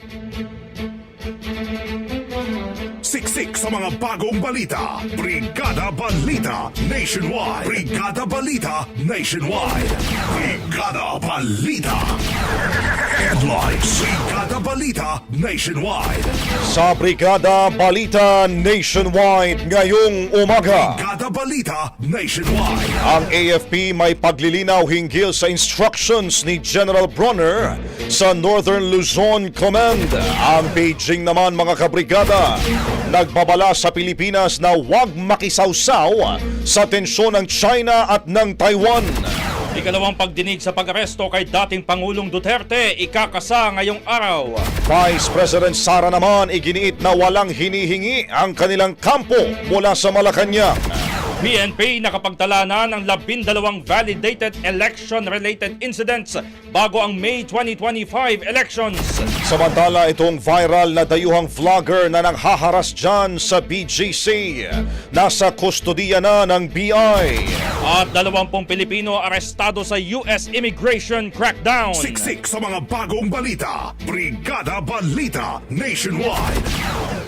Siksik sa mga bagong balita. Brigada Balita Nationwide. Brigada Balita Nationwide. Brigada Balita. Headlines. Brigada Balita Nationwide. Sa Brigada Balita Nationwide ngayong umaga. Brigada Balita Nationwide. Ang AFP may paglilinaw hinggil sa instructions ni General Bronner sa Northern Luzon Command. Ang Beijing naman mga kabrigada, nagbabala sa Pilipinas na huwag makisawsaw sa tensyon ng China at ng Taiwan. Ikalawang pagdinig sa pag-aresto kay dating Pangulong Duterte ikakasa ngayong araw. Vice President Sara naman iginiit na walang hinihingi ang kanilang kampo mula sa Malacanang. PNP nakapagtala na ng labindalawang validated election-related incidents bago ang May 2025 elections. Samantala itong viral na dayuhang vlogger na nanghaharas dyan sa BGC, nasa kustodiya na ng BI. At dalawampung Pilipino arestado sa US immigration crackdown. Siksik sa mga bagong balita. Brigada Balita Nationwide.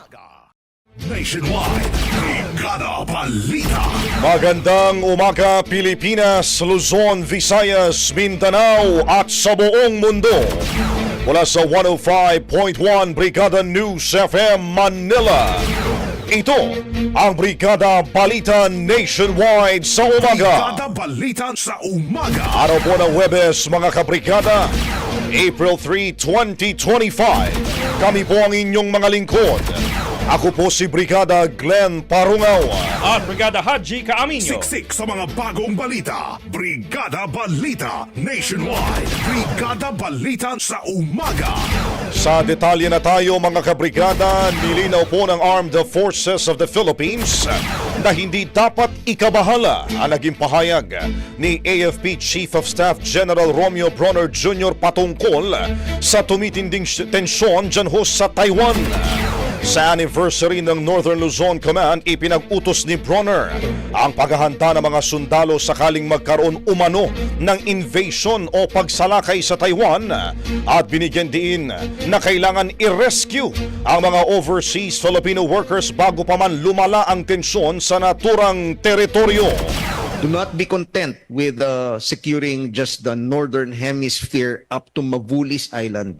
Nationwide. Brigada Balita. Magandang umaga Pilipinas, Luzon, Visayas, Mindanao at sa buong mundo. Mula sa 105.1 Brigada News FM Manila. Ito ang Brigada Balita Nationwide sa umaga. Brigada Balita sa umaga. Araw po ng Webes mga kabrigada, April 3, 2025. Kami po ang inyong mga lingkod. Ako po si Brigada Glenn Parungaw. At Brigada Haji Kaaminyo. Siksik sa mga bagong balita. Brigada Balita Nationwide. Brigada Balita sa umaga. Sa detalye na tayo mga kabrigada, nilinaw po ng Armed Forces of the Philippines na hindi dapat ikabahala ang naging pahayag ni AFP Chief of Staff General Romeo Bronner Jr. patungkol sa tumitinding tensyon dyan ho sa Taiwan. Sa anniversary ng Northern Luzon Command, ipinag-utos ni Bronner ang paghahanda ng mga sundalo sakaling magkaroon umano ng invasion o pagsalakay sa Taiwan at binigyan din na kailangan i-rescue ang mga overseas Filipino workers bago pa man lumala ang tensyon sa naturang teritoryo. Do not be content with uh, securing just the northern hemisphere up to Mavulis Island.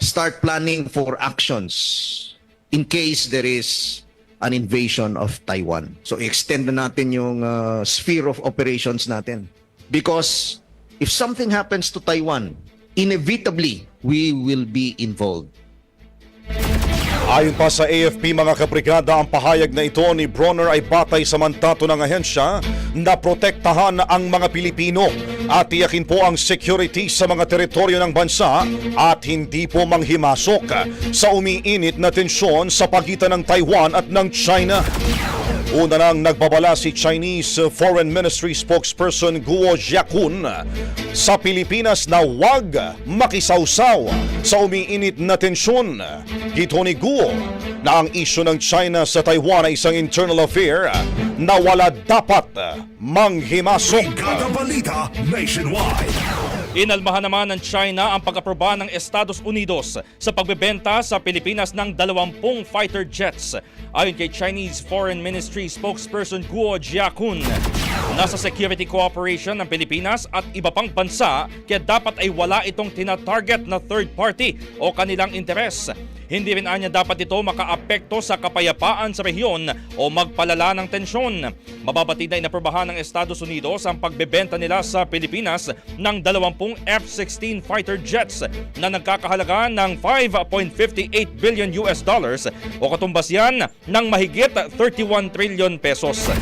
Start planning for actions in case there is an invasion of Taiwan. So extend na natin yung uh, sphere of operations natin. Because if something happens to Taiwan, inevitably we will be involved. Ayon pa sa AFP mga kabrigada, ang pahayag na ito ni Bronner ay batay sa mandato ng ahensya na protektahan ang mga Pilipino at tiyakin po ang security sa mga teritoryo ng bansa at hindi po manghimasok sa umiinit na tensyon sa pagitan ng Taiwan at ng China. Una nang nagbabala si Chinese Foreign Ministry spokesperson Guo Jiakun sa Pilipinas na huwag makisawsaw sa umiinit na tensyon. Gito ni Guo na ang isyu ng China sa Taiwan ay isang internal affair na wala dapat manghimasok. Brigada Balita Nationwide. Inalmahan naman ng China ang pag-aproba ng Estados Unidos sa pagbebenta sa Pilipinas ng 20 fighter jets. Ayon kay Chinese Foreign Ministry spokesperson Guo Jiakun, nasa security cooperation ng Pilipinas at iba pang bansa kaya dapat ay wala itong tina-target na third party o kanilang interes. Hindi rin anya dapat ito makaapekto sa kapayapaan sa rehiyon o magpalala ng tensyon. Mababatid na inaprobahan ng Estados Unidos ang pagbebenta nila sa Pilipinas ng 20 F-16 fighter jets na nagkakahalaga ng 5.58 billion US dollars o katumbas yan ng mahigit 31 trillion pesos.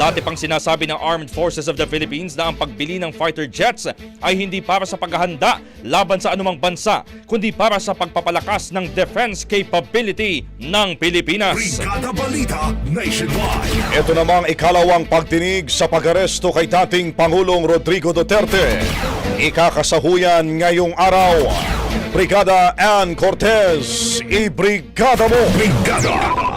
Dati pang sinasabi ng Armed Forces of the Philippines na ang pagbili ng fighter jets ay hindi para sa paghahanda laban sa anumang bansa, kundi para sa pagpapalakas ng defense capability ng Pilipinas. Brigada Balita Nationwide. Ito namang ikalawang pagdinig sa pag-aresto kay dating Pangulong Rodrigo Duterte. Ikakasahuyan ngayong araw. Brigada Ann Cortez, ibrigada mo! Brigada.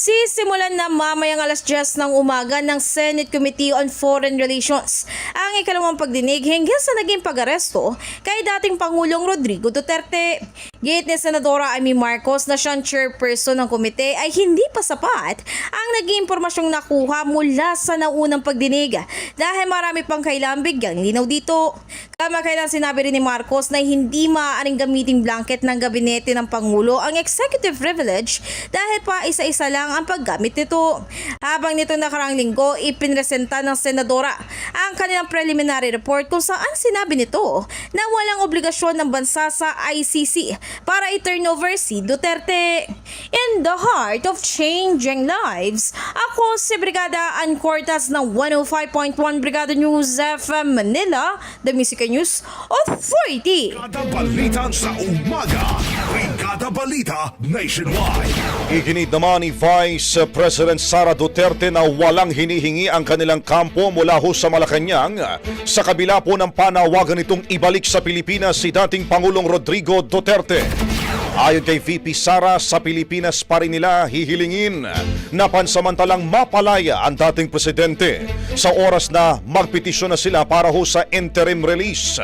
Sisimulan na mamayang alas 10 ng umaga ng Senate Committee on Foreign Relations ang ikalawang pagdinig hinggil sa naging pag-aresto kay dating Pangulong Rodrigo Duterte. Gate ni Senadora Amy Marcos na siyang chairperson ng komite ay hindi pa sapat ang naging impormasyong nakuha mula sa naunang pagdinig dahil marami pang kailangang bigyang linaw dito. Kamakailan sinabi rin ni Marcos na hindi maaaring gamitin blanket ng gabinete ng Pangulo ang executive privilege dahil pa isa-isa lang ang paggamit nito. Habang nito nakarang linggo, ipinresenta ng senadora ang kanilang preliminary report kung saan sinabi nito na walang obligasyon ng bansa sa ICC para i-turn over si Duterte. In the heart of changing lives, ako si Brigada Ann Cortas ng 105.1 Brigada News FM Manila, the Music News Authority. Brigada Balita sa umaga. Brigada Balita Nationwide. Iginit naman ni Vice President Sara Duterte na walang hinihingi ang kanilang kampo mula ho sa Malacanang sa kabila po ng panawagan nitong ibalik sa Pilipinas si dating Pangulong Rodrigo Duterte. Ayon kay VP Sara, sa Pilipinas pa rin nila hihilingin na pansamantalang mapalaya ang dating presidente sa oras na magpetisyon na sila para ho sa interim release.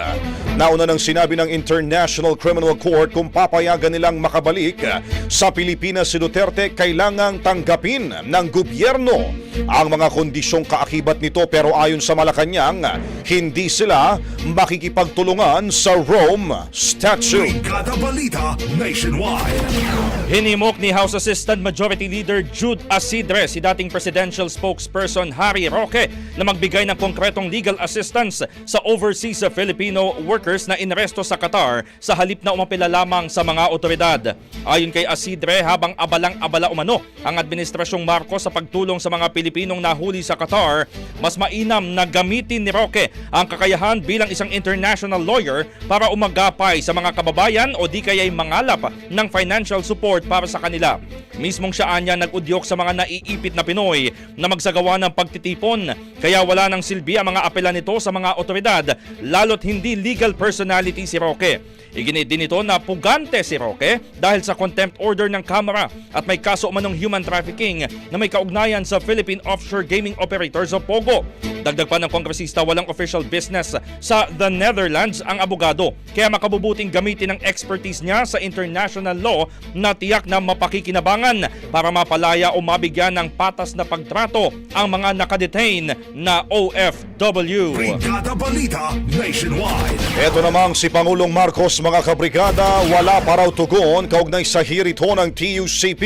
Nauna nang sinabi ng International Criminal Court kung papayagan nilang makabalik sa Pilipinas si Duterte, kailangang tanggapin ng gobyerno ang mga kondisyong kaakibat nito pero ayon sa Malacanang, hindi sila makikipagtulungan sa Rome Statute. Balita Nationwide. Hinimok ni House Assistant Majority Leader Jude Asidre si dating presidential spokesperson Harry Roque na magbigay ng konkretong legal assistance sa overseas Filipino workers na inaresto sa Qatar sa halip na umapila lamang sa mga otoridad. Ayon kay Asidre, habang abalang-abala umano ang Administrasyong Marcos sa pagtulong sa mga Pilipinong nahuli sa Qatar, mas mainam na gamitin ni Roque ang kakayahan bilang isang international lawyer para umagapay sa mga kababayan o di kaya'y mangalap ng financial support para sa kanila. Mismong siya anya nag-udyok sa mga naiipit na Pinoy na magsagawa ng pagtitipon kaya wala nang silbi ang mga apela nito sa mga otoridad lalo't hindi legal personality si Roque. Iginit din ito na pugante si Roque dahil sa contempt order ng Kamara at may kaso umanong human trafficking na may kaugnayan sa Philippine Offshore Gaming Operators o POGO. Dagdag pa ng kongresista walang official business sa the Netherlands ang abogado kaya makabubuting gamitin ang expertise niya sa international law na tiyak na mapakikinabangan para mapalaya o mabigyan ng patas na pagtrato ang mga nakadetain na OFW. Brigada Balita Nationwide. Ito namang si Pangulong Marcos mga kabrigada wala pa raw tugon kaugnay sa hirito ng TUCP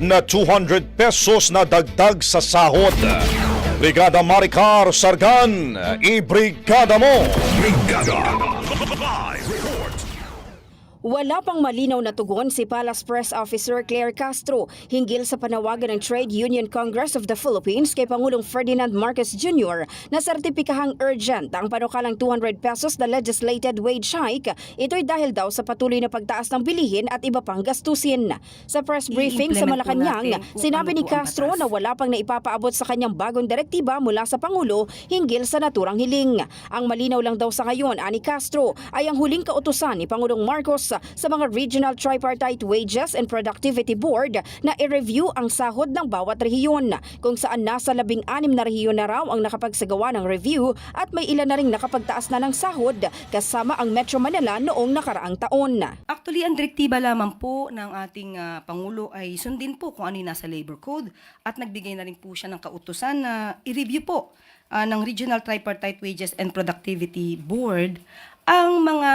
na 200 pesos na dagdag sa sahod. Brigada Maricar Sargan, i-brigada mo! Brigada. Wala pang malinaw na tugon si Palace Press Officer Claire Castro hinggil sa panawagan ng Trade Union Congress of the Philippines kay Pangulong Ferdinand Marcos Jr. na sertipikahang urgent ang panukalang 200 pesos na legislated wage hike. Ito'y dahil daw sa patuloy na pagtaas ng bilihin at iba pang gastusin. Sa press briefing sa Malacanang, sinabi ano ni Castro na wala pang naipapaabot sa kanyang bagong direktiba mula sa Pangulo hinggil sa naturang hiling. Ang malinaw lang daw sa ngayon, ani Castro, ay ang huling kautusan ni Pangulong Marcos sa mga Regional Tripartite Wages and Productivity Board na i-review ang sahod ng bawat rehiyon, kung saan nasa labing anim na rehiyon na raw ang nakapagsagawa ng review at may ilan na ring nakapagtaas na ng sahod kasama ang Metro Manila noong nakaraang taon. Actually, ang direktiba lamang po ng ating ah, Pangulo ay sundin po kung ano yung nasa labor code at nagbigay na rin po siya ng kautusan na i-review po ah, ng Regional Tripartite Wages and Productivity Board ang mga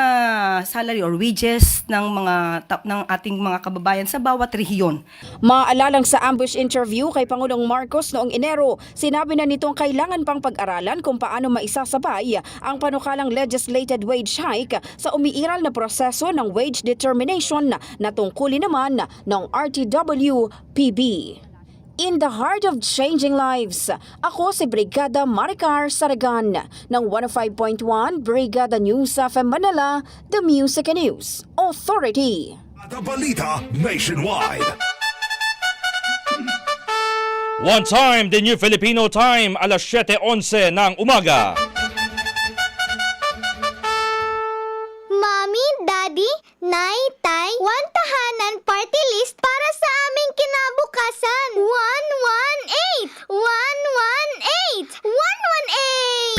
salary or wages ng mga tap ng ating mga kababayan sa bawat rehiyon. Maalalang sa ambush interview kay Pangulong Marcos noong Enero, sinabi na nitong kailangan pang pag-aralan kung paano maisasabay ang panukalang legislated wage hike sa umiiral na proseso ng wage determination na tungkulin naman ng RTW-PB. In the heart of changing lives, ako si Brigada Maricar Saragan ng 105.1 Brigada News FM Manila, The Music and News Authority. Brigada Balita Nationwide. One time, the new Filipino time, alas 7.11 ng umaga.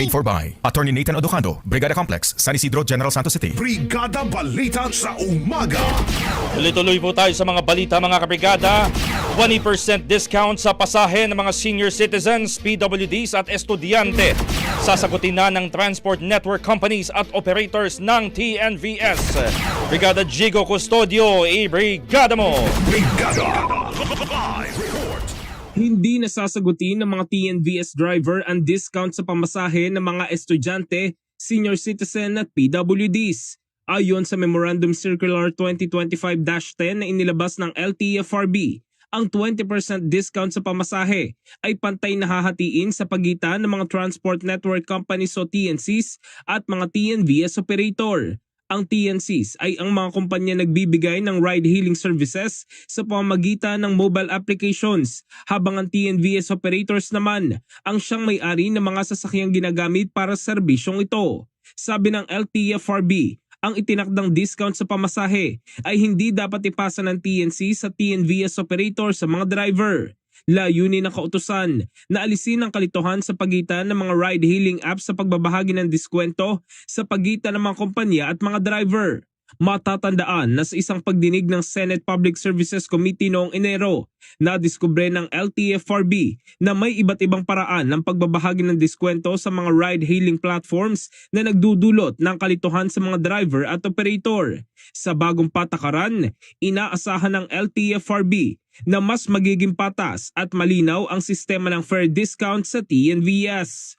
Paid for by Attorney Nathan Odocando, Brigada Complex, San Isidro, General Santos City. Brigada Balita sa umaga. Tuloy-tuloy po tayo sa mga balita mga kabrigada. 20% discount sa pasahe ng mga senior citizens, PWDs at estudyante. Sasagutin na ng transport network companies at operators ng TNVS. Brigada Jigo Custodio, i-brigada mo! Brigada. Hindi nasasagutin ng mga TNVS driver ang discount sa pamasahe ng mga estudyante, senior citizen at PWDs. Ayon sa Memorandum Circular 2025-10 na inilabas ng LTFRB, ang 20% discount sa pamasahe ay pantay na hahatiin sa pagitan ng mga Transport Network Companies o TNCs at mga TNVS operator. Ang TNCs ay ang mga kumpanya nagbibigay ng ride-hailing services sa pamamagitan ng mobile applications, habang ang TNVS operators naman ang siyang may-ari ng mga sasakyang ginagamit para sa serbisyong ito. Sabi ng LTFRB, ang itinakdang discount sa pamasahe ay hindi dapat ipasa ng TNC sa TNVS operator sa mga driver. Layunin ng kautusan na alisin ang kalituhan sa pagitan ng mga ride-hailing apps sa pagbabahagi ng diskwento sa pagitan ng mga kumpanya at mga driver. Matatandaan na sa isang pagdinig ng Senate Public Services Committee noong Enero, nadiskubre ng LTFRB na may iba't ibang paraan ng pagbabahagi ng diskwento sa mga ride-hailing platforms na nagdudulot ng kalituhan sa mga driver at operator. Sa bagong patakaran, inaasahan ng LTFRB na mas magiging patas at malinaw ang sistema ng fair discount sa TNVS.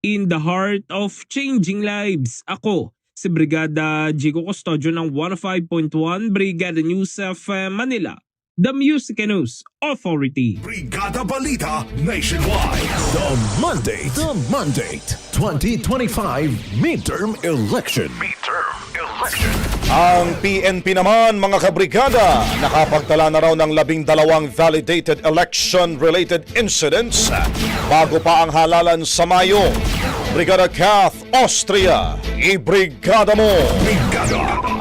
In the heart of changing lives, ako si Brigada Jigo Custodio ng 105.1 Brigada News of Manila, the Music News Authority. Brigada Balita Nationwide. The Monday, the Monday, 2025 midterm election. Midterm election. Ang PNP naman mga kabrigada nakapagtala na raw ng labing dalawang validated election-related incidents bago pa ang halalan sa Mayo. Brigada Kath Austria, ibrigada mo! Brigada.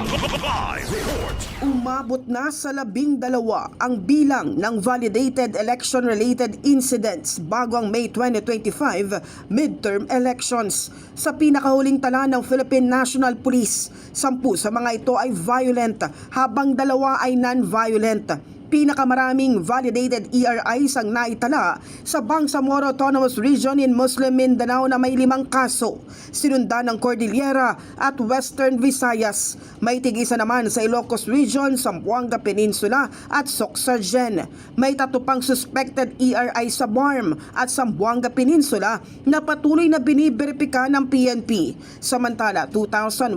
Umabot na sa labing dalawa ang bilang ng validated election-related incidents bago ang May 2025 midterm elections. Sa pinakahuling tala ng Philippine National Police, sampu sa mga ito ay violent habang dalawa ay non-violent. Pinakamaraming validated ERIs ang naitala sa Bangsamoro Autonomous Region in Muslim Mindanao na may limang kaso. Sinundan ng Cordillera at Western Visayas. May tigisa naman sa Ilocos Region, Zamboanga Peninsula at Soxargen. May tatlo pang suspected ERI sa Barm at Zamboanga Peninsula na patuloy na biniberipika ng PNP. Samantala, 2,105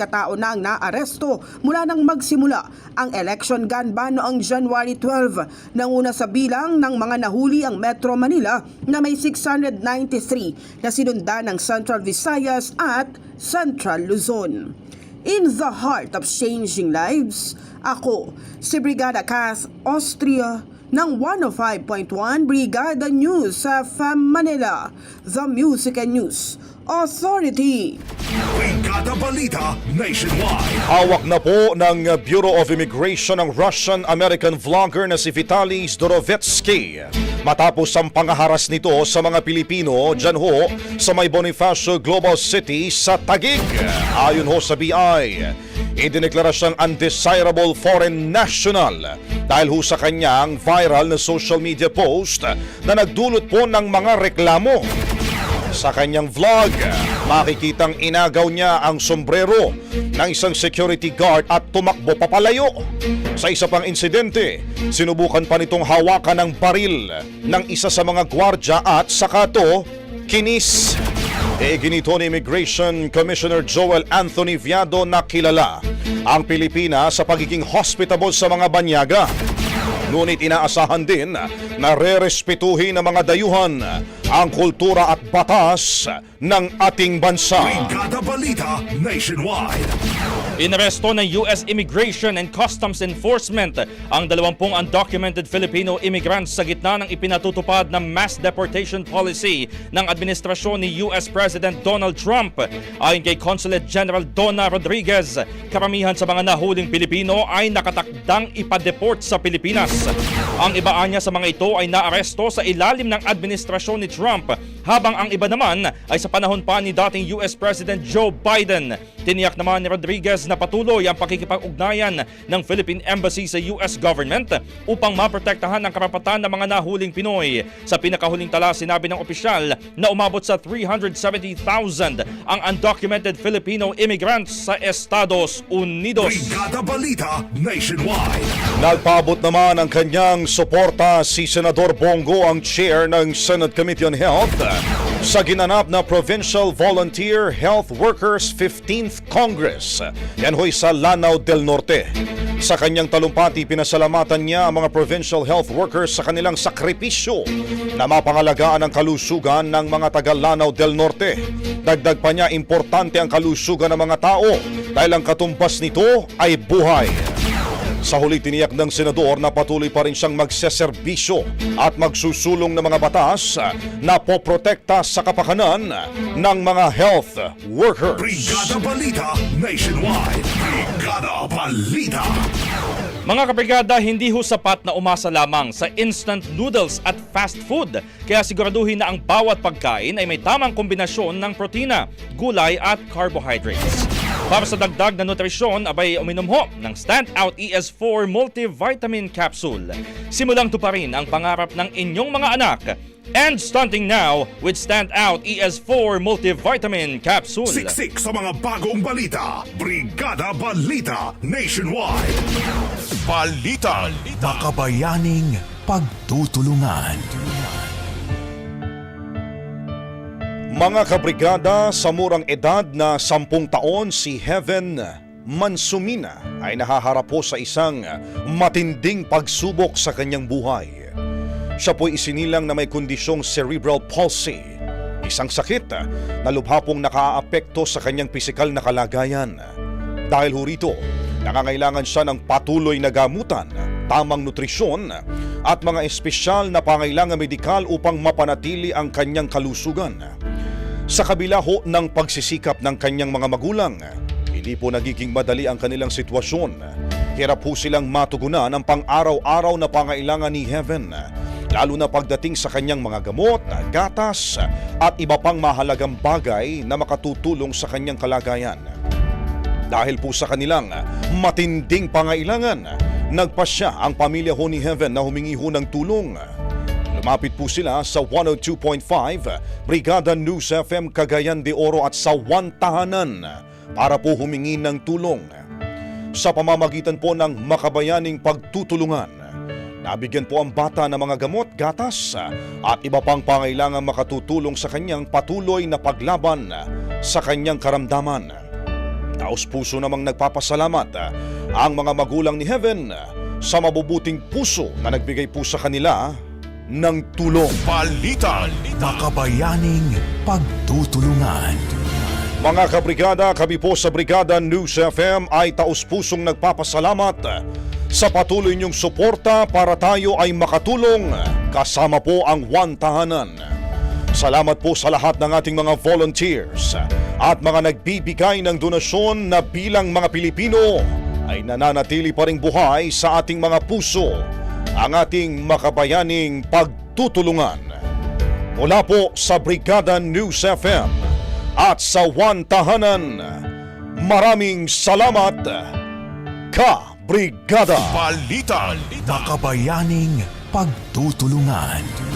katao na ang naaresto mula nang magsimula ang election gun ban noong January 12. Nanguna sa bilang ng mga nahuli ang Metro Manila na may 693 na sinundan ng Central Visayas at Central Luzon. In the heart of changing lives, ako si Brigada Kath Austria ng 105.1 Brigada News sa FM Manila, the Music and News Authority. Brigada Balita Nationwide. Hawak na po ng Bureau of Immigration ang Russian-American vlogger na si Vitaly Zdorovetsky matapos ang pangaharas nito sa mga Pilipino dyan ho sa may Bonifacio Global City sa Taguig. Ayon ho sa BI, idineklara siyang undesirable foreign national dahil ho sa kanyang viral na social media post na nagdulot po ng mga reklamo. Sa kanyang vlog, makikitang inagaw niya ang sombrero ng isang security guard at tumakbo papalayo. Sa isa pang insidente, sinubukan pa nitong hawakan ng baril ng isa sa mga gwardya at saka to kinis. E ginito ni Immigration Commissioner Joel Anthony Viado na kilala ang Pilipinas sa pagiging hospitable sa mga banyaga. Ngunit inaasahan din na re-respetuhin ng mga dayuhan ang kultura at batas ng ating bansa. Brigada Balita Nationwide. Inaresto ng US Immigration and Customs Enforcement ang 20 undocumented Filipino immigrants sa gitna ng ipinatutupad na mass deportation policy ng administrasyon ni US President Donald Trump. Ayon kay Consulate General Donna Rodriguez, karamihan sa mga nahuling Pilipino ay nakatakdang ipadeport sa Pilipinas. Ang ibaan niya sa mga ito ay naaresto sa ilalim ng administrasyon ni Trump habang ang iba naman ay sa panahon pa ni dating US President Joe Biden. Tiniyak naman ni Rodriguez na patuloy ang pakikipag-ugnayan ng Philippine Embassy sa US government upang maprotektahan ang karapatan ng mga nahuling Pinoy. Sa pinakahuling tala, sinabi ng opisyal na umabot sa 370,000 ang undocumented Filipino immigrants sa Estados Unidos. Brigada Balita Nationwide. Nagpaabot naman ang kanyang suporta si Senador Bongo ang chair ng Senate Committee on Health sa ginanap na Provincial Volunteer Health Workers 15th Congress. Yan ho'y sa Lanao del Norte. Sa kanyang talumpati, pinasalamatan niya ang mga provincial health workers sa kanilang sakripisyo na mapangalagaan ang kalusugan ng mga taga Lanao del Norte. Dagdag pa niya, importante ang kalusugan ng mga tao dahil ang katumbas nito ay buhay. Sa huli tiniyak ng senador na patuloy pa rin siyang magseserbisyo at magsusulong ng mga batas na poprotekta sa kapakanan ng mga health workers. Brigada Balita Nationwide. Brigada Balita. Mga kabrigada, hindi ho sapat na umasa lamang sa instant noodles at fast food. Kaya siguraduhin na ang bawat pagkain ay may tamang kombinasyon ng protina, gulay at carbohydrates. Para sa dagdag na nutrisyon, abay uminom ho ng Stand Out ES4 Multivitamin Capsule. Simulang tuparin ang pangarap ng inyong mga anak. End stunting now with Stand Out ES4 Multivitamin Capsule. Siksik sa mga bagong balita. Brigada Balita Nationwide. Balita. Makabayaning pagtutulungan. Mga kabrigada, sa murang edad na sampung taon si Heaven Mansumina ay nahaharap po sa isang matinding pagsubok sa kanyang buhay. Siya po'y isinilang na may kondisyong cerebral palsy, isang sakit na lubha pong nakaapekto sa kanyang pisikal na kalagayan. Dahil ho rito, nangangailangan siya ng patuloy na gamutan, tamang nutrisyon at mga espesyal na pangailangan medikal upang mapanatili ang kanyang kalusugan. Sa kabila ho ng pagsisikap ng kanyang mga magulang, hindi po nagiging madali ang kanilang sitwasyon. Hirap po silang matugunan ang pang-araw-araw na pangailangan ni Heaven, lalo na pagdating sa kanyang mga gamot, gatas at iba pang mahalagang bagay na makatutulong sa kanyang kalagayan. Dahil po sa kanilang matinding pangailangan, nagpasya ang pamilya ho ni Heaven na humingi ho ng tulong. Lumapit po sila sa 102.5 Brigada News FM Cagayan de Oro at sa One Tahanan para po humingi ng tulong. Sa pamamagitan po ng makabayaning pagtutulungan, nabigyan po ang bata ng mga gamot, gatas at iba pang pangailangan makatutulong sa kanyang patuloy na paglaban sa kanyang karamdaman. Taos puso namang nagpapasalamat ang mga magulang ni Heaven sa mabubuting puso na nagbigay po sa kanila ng tulong. Balita. Makabayaning pagtutulungan. Mga kabrigada, kami po sa Brigada News FM ay taos pusong nagpapasalamat sa patuloy niyong suporta para tayo ay makatulong kasama po ang One Tahanan. Salamat po sa lahat ng ating mga volunteers at mga nagbibigay ng donasyon na bilang mga Pilipino ay nananatili pa rin buhay sa ating mga puso ang ating makabayaning pagtutulungan. Mula po sa Brigada News FM at sa One Tahanan, maraming salamat, Ka Brigada! Balita. Makabayaning pagtutulungan.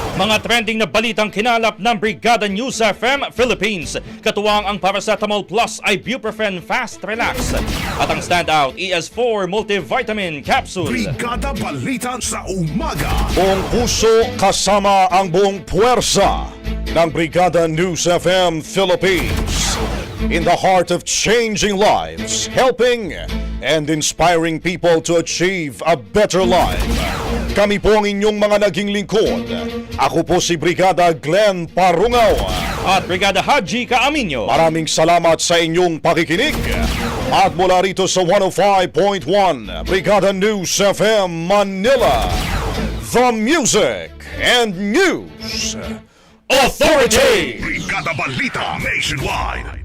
Mga trending na balitang kinalap ng Brigada News FM Philippines. Katuwang ang Paracetamol Plus Ibuprofen Fast Relax. At ang standout ES4 Multivitamin Capsule. Brigada Balita sa umaga. Buong puso kasama ang buong puwersa ng Brigada News FM Philippines. In the heart of changing lives, helping and inspiring people to achieve a better life. Kami po ang inyong mga naging lingkod. Ako po si Brigada Glenn Parungaw. At Brigada Haji Kaaminyo. Maraming salamat sa inyong pakikinig. At mula rito sa 105.1 Brigada News FM Manila, The Music and News Authority! Brigada Balita Nationwide.